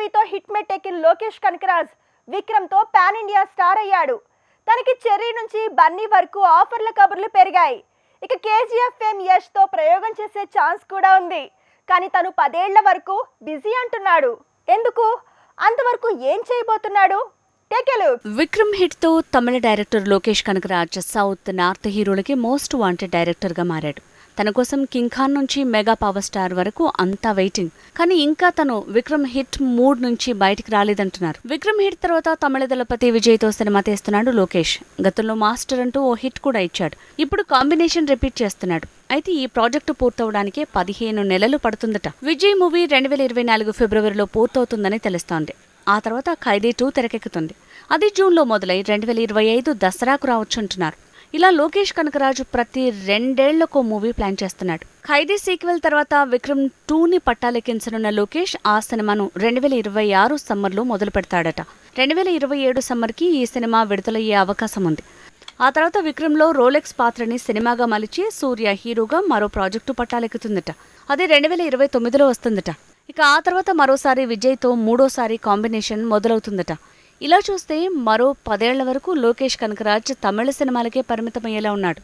మూవీతో హిట్ మెట్టెక్కిన లోకేష్ కనకరాజ్ విక్రమ్తో పాన్ ఇండియా స్టార్ అయ్యాడు. తనకి చెర్రీ నుంచి బన్నీ వరకు ఆఫర్ల కబుర్లు పెరిగాయి. ఇక కేజీఎఫ్ ఫేమ్ యష్తో ప్రయోగం చేసే ఛాన్స్ కూడా ఉంది. కానీ తను పదేళ్ళ వరకు బిజీ అంటున్నాడు. ఎందుకు? అంతవరకు ఏం చేయబోతున్నాడు? Vikram హిట్తో Tamil director Lokesh Kanagaraj south north హీరోలకి మోస్ట్ వాంటెడ్ డైరెక్టర్గా మారాడు. తన కోసం కింగ్ ఖాన్ నుంచి మెగా పవర్ స్టార్ వరకు అంతా వెయిటింగ్. కానీ ఇంకా తను విక్రమ్ హిట్ మూడ్ నుంచి బయటికి రాలేదంటున్నారు. విక్రమ్ హిట్ తర్వాత తమిళ దళపతి విజయ్తో సినిమా తీస్తున్నాడు లోకేష్. గతంలో మాస్టర్ అంటూ ఓ హిట్ కూడా ఇచ్చాడు. ఇప్పుడు కాంబినేషన్ రిపీట్ చేస్తున్నాడు. అయితే ఈ ప్రాజెక్టు పూర్తవడానికి పదిహేను నెలలు పడుతుందట. విజయ్ మూవీ రెండు వేల ఇరవై నాలుగు ఫిబ్రవరిలో పూర్తవుతుందని తెలుస్తోంది. ఆ తర్వాత ఖైదీ టూ తెరకెక్కుతుంది. అది జూన్లో మొదలై రెండు వేల ఇరవై ఐదు దసరాకు రావచ్చంటున్నారు. ఇలా లోకేష్ కనకరాజు ప్రతి రెండేళ్ళకు మూవీ ప్లాన్ చేస్తున్నాడు. ఖైదీ సీక్వెల్ తర్వాత విక్రమ్ టూని పట్టాలెక్కించనున్న లోకేష్ ఆ సినిమాను రెండు వేల ఇరవై ఆరు సమ్మర్లో మొదలు పెడతాడట. రెండు వేల ఇరవై ఏడు సమ్మర్కి ఈ సినిమా విడుదలయ్యే అవకాశం ఉంది. ఆ తర్వాత విక్రమ్లో రోలెక్స్ పాత్రని సినిమాగా మలిచి సూర్య హీరోగా మరో ప్రాజెక్టు పట్టాలెక్కుతుందట. అది రెండు వేల ఇరవై తొమ్మిదిలో వస్తుందట. ఇక ఆ తర్వాత మరోసారి విజయ్తో మూడోసారి కాంబినేషన్ మొదలవుతుందట. ఇలా చూస్తే మరో పదేళ్ళ వరకు లోకేష్ కనకరాజ్ తమిళ సినిమాలకే పరిమితమయ్యేలా ఉన్నాడు.